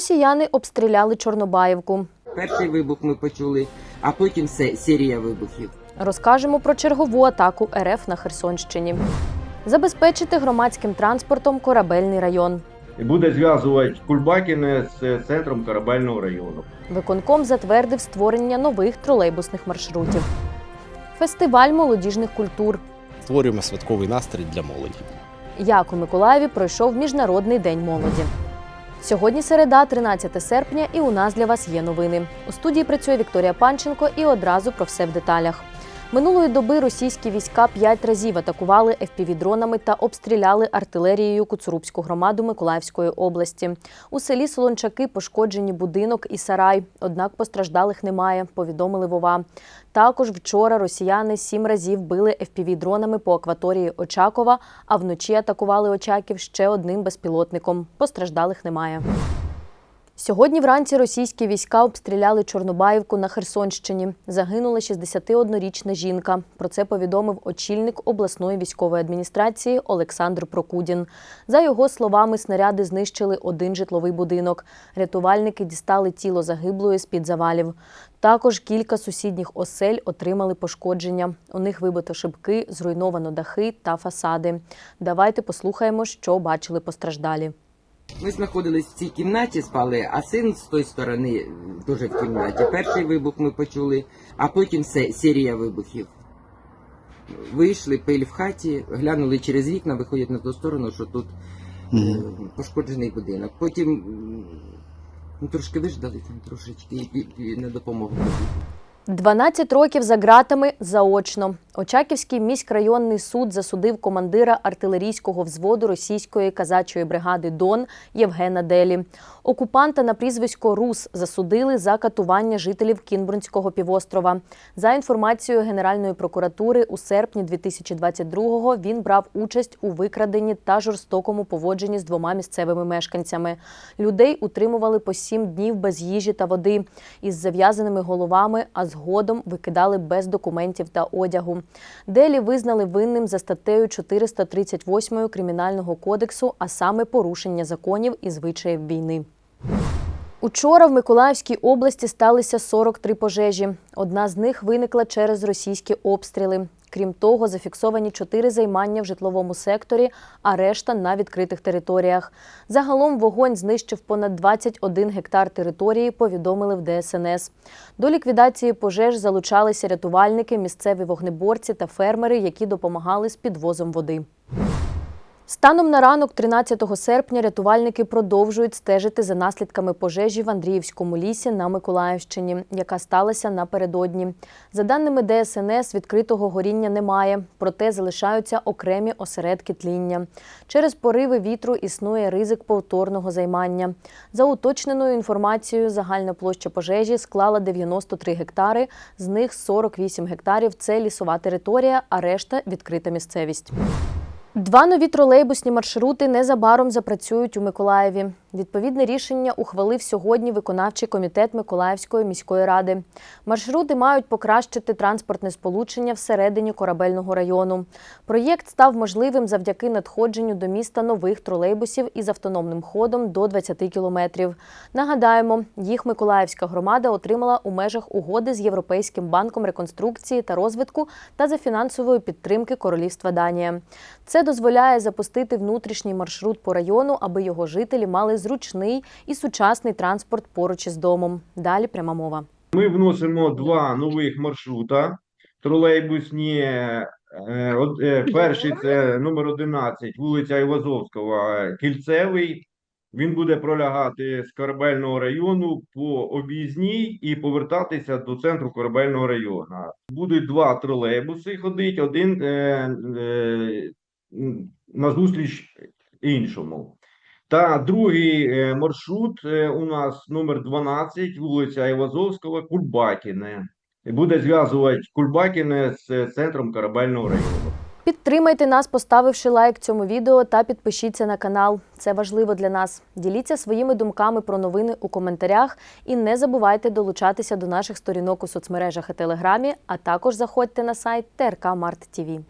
Росіяни обстріляли Чорнобаївку. Перший вибух ми почули, а потім се- серія вибухів. Розкажемо про чергову атаку РФ на Херсонщині. Забезпечити громадським транспортом корабельний район. і буде зв'язувати Кульбакіне з центром корабельного району. Виконком затвердив створення нових тролейбусних маршрутів. Фестиваль молодіжних культур. створюємо святковий настрій для молоді. Як у Миколаєві пройшов Міжнародний день молоді. Сьогодні середа, 13 серпня, і у нас для вас є новини. У студії працює Вікторія Панченко і одразу про все в деталях. Минулої доби російські війська п'ять разів атакували FPV-дронами та обстріляли артилерією Куцурубську громаду Миколаївської області. У селі Солончаки пошкоджені будинок і сарай. Однак постраждалих немає, повідомили Вова. Також вчора росіяни сім разів били FPV-дронами по акваторії Очакова, а вночі атакували Очаків ще одним безпілотником. Постраждалих немає. Сьогодні вранці російські війська обстріляли Чорнобаївку на Херсонщині. Загинула 61-річна жінка. Про це повідомив очільник обласної військової адміністрації Олександр Прокудін. За його словами, снаряди знищили один житловий будинок. Рятувальники дістали тіло загиблої з-під завалів. Також кілька сусідніх осель отримали пошкодження. У них вибито шибки, зруйновано дахи та фасади. Давайте послухаємо, що бачили постраждалі. Ми знаходились в цій кімнаті, спали, а син з тої сторони теж в кімнаті. Перший вибух ми почули, а потім се- серія вибухів. Вийшли, пиль в хаті, глянули через вікна, виходять на ту сторону, що тут е, пошкоджений будинок. Потім м, ну, трошки виждали там трошечки і, і, і на допомогу. 12 років за ґратами заочно. Очаківський міськрайонний суд засудив командира артилерійського взводу російської казачої бригади Дон Євгена Делі. Окупанта на прізвисько Рус засудили за катування жителів Кінбурнського півострова. За інформацією Генеральної прокуратури, у серпні 2022-го він брав участь у викраденні та жорстокому поводженні з двома місцевими мешканцями. Людей утримували по сім днів без їжі та води із зав'язаними головами, а згодом викидали без документів та одягу. Делі визнали винним за статтею 438 Кримінального кодексу, а саме порушення законів і звичаїв війни. Учора в Миколаївській області сталися 43 пожежі. Одна з них виникла через російські обстріли. Крім того, зафіксовані чотири займання в житловому секторі, а решта на відкритих територіях. Загалом вогонь знищив понад 21 гектар території, повідомили в ДСНС. До ліквідації пожеж залучалися рятувальники, місцеві вогнеборці та фермери, які допомагали з підвозом води. Станом на ранок, 13 серпня, рятувальники продовжують стежити за наслідками пожежі в Андріївському лісі на Миколаївщині, яка сталася напередодні. За даними ДСНС, відкритого горіння немає, проте залишаються окремі осередки тління. Через пориви вітру існує ризик повторного займання. За уточненою інформацією, загальна площа пожежі склала 93 гектари, з них 48 гектарів це лісова територія, а решта відкрита місцевість. Два нові тролейбусні маршрути незабаром запрацюють у Миколаєві. Відповідне рішення ухвалив сьогодні виконавчий комітет Миколаївської міської ради. Маршрути мають покращити транспортне сполучення всередині корабельного району. Проєкт став можливим завдяки надходженню до міста нових тролейбусів із автономним ходом до 20 кілометрів. Нагадаємо, їх Миколаївська громада отримала у межах угоди з Європейським банком реконструкції та розвитку та за фінансової підтримки Королівства Данія. Це дозволяє запустити внутрішній маршрут по району, аби його жителі мали зручний і сучасний транспорт поруч із домом. Далі пряма мова. Ми вносимо два нових маршрута тролейбусні. Е, е, Перший це номер 11, вулиця Івазовського, Кільцевий. Він буде пролягати з корабельного району по об'їзній і повертатися до центру корабельного району. Будуть два тролейбуси ходити, один е, е, назустріч іншому. Та другий е, маршрут е, у нас номер 12, вулиця Івазовського, Кульбакіне. Буде зв'язувати Кульбакіне з центром корабельного району. Підтримайте нас, поставивши лайк цьому відео та підпишіться на канал. Це важливо для нас. Діліться своїми думками про новини у коментарях і не забувайте долучатися до наших сторінок у соцмережах і телеграмі, а також заходьте на сайт ТРК Март ТІВІ.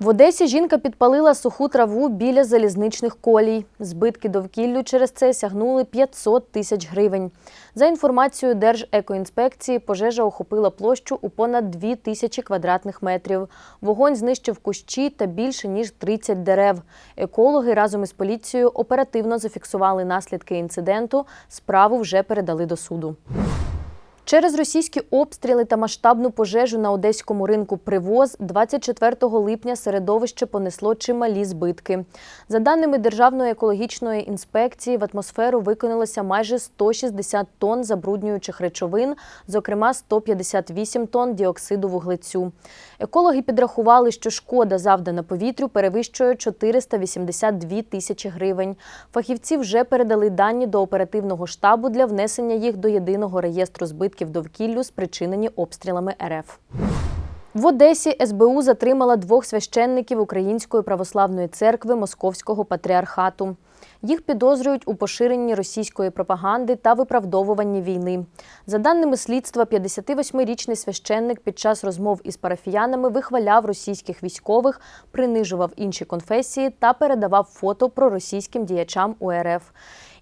В Одесі жінка підпалила суху траву біля залізничних колій. Збитки довкіллю через це сягнули 500 тисяч гривень. За інформацією Держекоінспекції, пожежа охопила площу у понад 2 тисячі квадратних метрів. Вогонь знищив кущі та більше ніж 30 дерев. Екологи разом із поліцією оперативно зафіксували наслідки інциденту. Справу вже передали до суду. Через російські обстріли та масштабну пожежу на одеському ринку Привоз 24 липня середовище понесло чималі збитки. За даними Державної екологічної інспекції, в атмосферу викинулося майже 160 тонн забруднюючих речовин, зокрема 158 тонн діоксиду вуглецю. Екологи підрахували, що шкода завдана повітрю перевищує 482 тисячі гривень. Фахівці вже передали дані до оперативного штабу для внесення їх до єдиного реєстру збитків довкіллю, спричинені обстрілами РФ. В Одесі СБУ затримала двох священників Української православної церкви Московського патріархату. Їх підозрюють у поширенні російської пропаганди та виправдовуванні війни. За даними слідства, 58-річний священник під час розмов із парафіянами вихваляв російських військових, принижував інші конфесії та передавав фото проросійським діячам УРФ.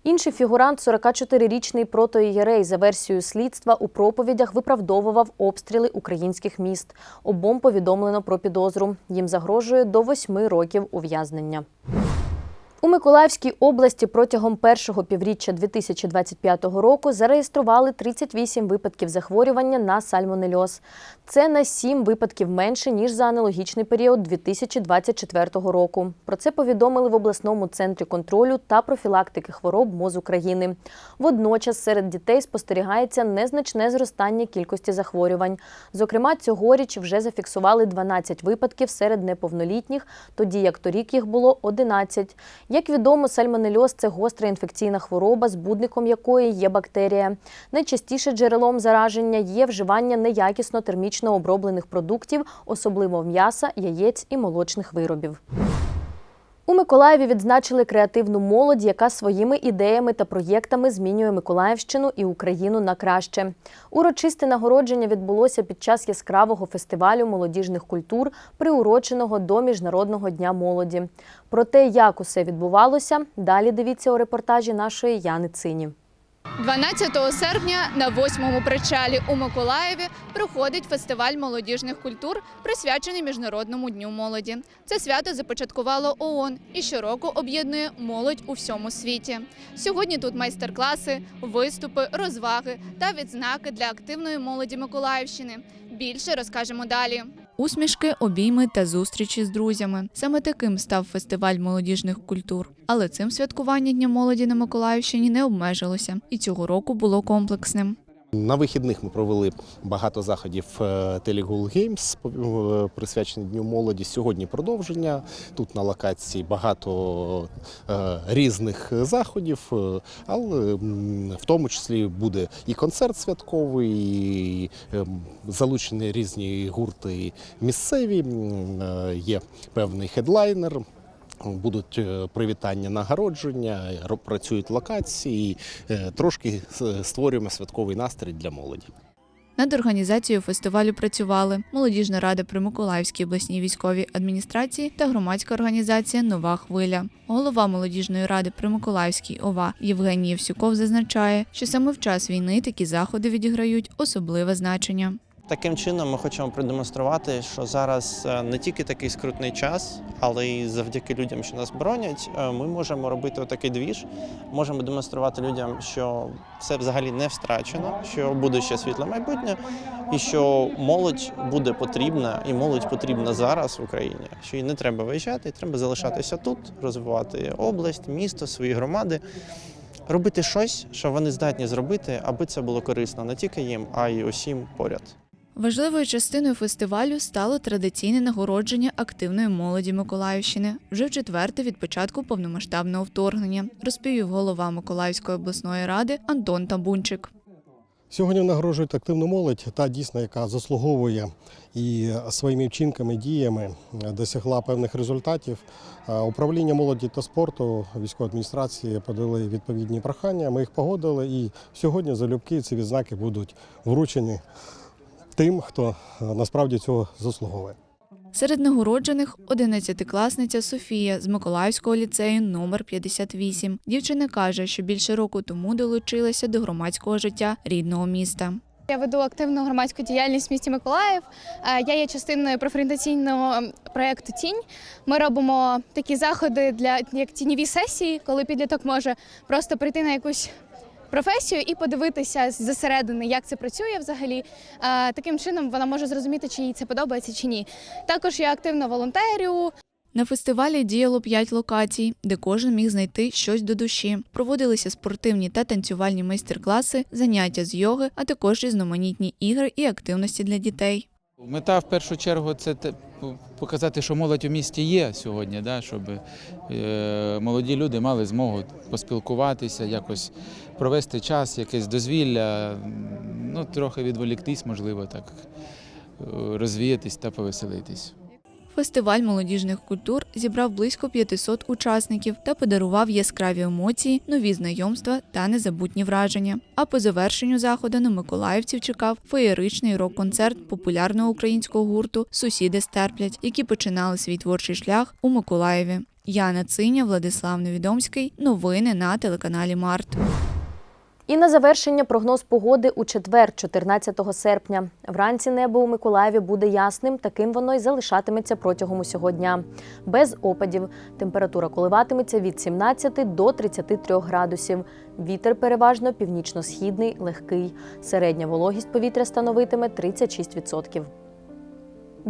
Інший фігурант, 44-річний протоієрей, за версією слідства, у проповідях виправдовував обстріли українських міст. Обом повідомлено про підозру. Їм загрожує до восьми років ув'язнення. У Миколаївській області протягом першого півріччя 2025 року зареєстрували 38 випадків захворювання на сальмонельоз. Це на 7 випадків менше ніж за аналогічний період 2024 року. Про це повідомили в обласному центрі контролю та профілактики хвороб МОЗ України. Водночас серед дітей спостерігається незначне зростання кількості захворювань. Зокрема, цьогоріч вже зафіксували 12 випадків серед неповнолітніх, тоді як торік їх було 11. Як відомо, сальмонельоз – це гостра інфекційна хвороба, збудником якої є бактерія. Найчастіше джерелом зараження є вживання неякісно термічно оброблених продуктів, особливо м'яса, яєць і молочних виробів. У Миколаєві відзначили креативну молодь, яка своїми ідеями та проєктами змінює Миколаївщину і Україну на краще. Урочисте нагородження відбулося під час яскравого фестивалю молодіжних культур, приуроченого до Міжнародного дня молоді. Про те, як усе відбувалося, далі дивіться у репортажі нашої Яни Цині. 12 серпня на восьмому причалі у Миколаєві проходить фестиваль молодіжних культур, присвячений Міжнародному дню молоді. Це свято започаткувало ООН і щороку об'єднує молодь у всьому світі. Сьогодні тут майстер-класи, виступи, розваги та відзнаки для активної молоді Миколаївщини. Більше розкажемо далі. Усмішки, обійми та зустрічі з друзями. Саме таким став фестиваль молодіжних культур. Але цим святкування Дня молоді на Миколаївщині не обмежилося, і цього року було комплексним. На вихідних ми провели багато заходів е, Телегул Геймс, присвячені Дню молоді. Сьогодні продовження. Тут на локації багато е, різних заходів, е, але в тому числі буде і концерт святковий, і ем, залучені різні гурти місцеві. е, Є певний хедлайнер. Будуть е, привітання нагородження, ро- працюють локації, е, трошки створюємо святковий настрій для молоді. Над організацією фестивалю працювали молодіжна рада при Миколаївській обласній військовій адміністрації та громадська організація Нова хвиля. Голова молодіжної ради при Миколаївській ОВА Євгеній Євсюков зазначає, що саме в час війни такі заходи відіграють особливе значення. Таким чином ми хочемо продемонструвати, що зараз е, не тільки такий скрутний час, але й завдяки людям, що нас боронять, е, ми можемо робити отакий двіж, можемо демонструвати людям, що все взагалі не втрачено, що буде ще світле майбутнє, і що молодь буде потрібна, і молодь потрібна зараз в Україні. Що їй не треба виїжджати, треба залишатися тут, розвивати область, місто, свої громади. Робити щось, що вони здатні зробити, аби це було корисно не тільки їм, а й усім поряд. Важливою частиною фестивалю стало традиційне нагородження активної молоді Миколаївщини вже в четверте від початку повномасштабного вторгнення, розповів голова Миколаївської обласної ради Антон Табунчик. Сьогодні нагороджують активну молодь, та дійсно, яка заслуговує і своїми вчинками, діями досягла певних результатів. Управління молоді та спорту військової адміністрації подали відповідні прохання. Ми їх погодили, і сьогодні залюбки ці відзнаки будуть вручені тим, хто е, насправді цього заслуговує. Серед нагороджених 11-класниця Софія з Миколаївського ліцею номер 58. Дівчина каже, що більше року тому долучилася до громадського життя рідного міста. Я веду активну громадську діяльність в місті Миколаїв. Е, Я є частиною профорієнтаційного проєкту Тінь. Ми робимо такі заходи для як тіньові сесії, коли підліток може просто прийти на якусь професію і подивитися зсередини, як це працює взагалі. Е, Таким чином вона може зрозуміти, чи їй це подобається чи ні. Також я активно волонтерю, На фестивалі діяло п'ять локацій, де кожен міг знайти щось до душі. Проводилися спортивні та танцювальні майстер-класи, заняття з йоги, а також різноманітні ігри і активності для дітей. Мета в першу чергу це показати, що молодь у місті є сьогодні, да, щоб е, молоді люди мали змогу поспілкуватися, якось провести час, якесь дозвілля, ну, трохи відволіктись, можливо, так, е, розвіятись та повеселитись. Фестиваль молодіжних культур зібрав близько 500 учасників та подарував яскраві емоції, нові знайомства та незабутні враження. А по завершенню заходу на миколаївців чекав феєричний рок-концерт популярного українського гурту Сусіди стерплять, які починали свій творчий шлях у Миколаєві. Яна Циня, Владислав Невідомський. Новини на телеканалі Март. І на завершення прогноз погоди у четвер, 14 серпня. Вранці небо у Миколаєві буде ясним, таким воно й залишатиметься протягом усього дня. Без опадів. Температура коливатиметься від 17 до 33 градусів. Вітер переважно північно-східний, легкий. Середня вологість повітря становитиме 36%.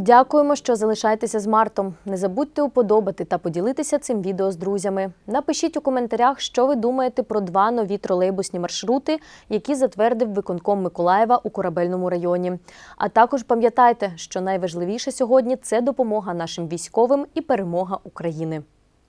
Дякуємо, що залишаєтеся з Мартом. Не забудьте уподобати та поділитися цим відео з друзями. Напишіть у коментарях, що ви думаєте про два нові тролейбусні маршрути, які затвердив виконком Миколаєва у корабельному районі. А також пам'ятайте, що найважливіше сьогодні це допомога нашим військовим і перемога України.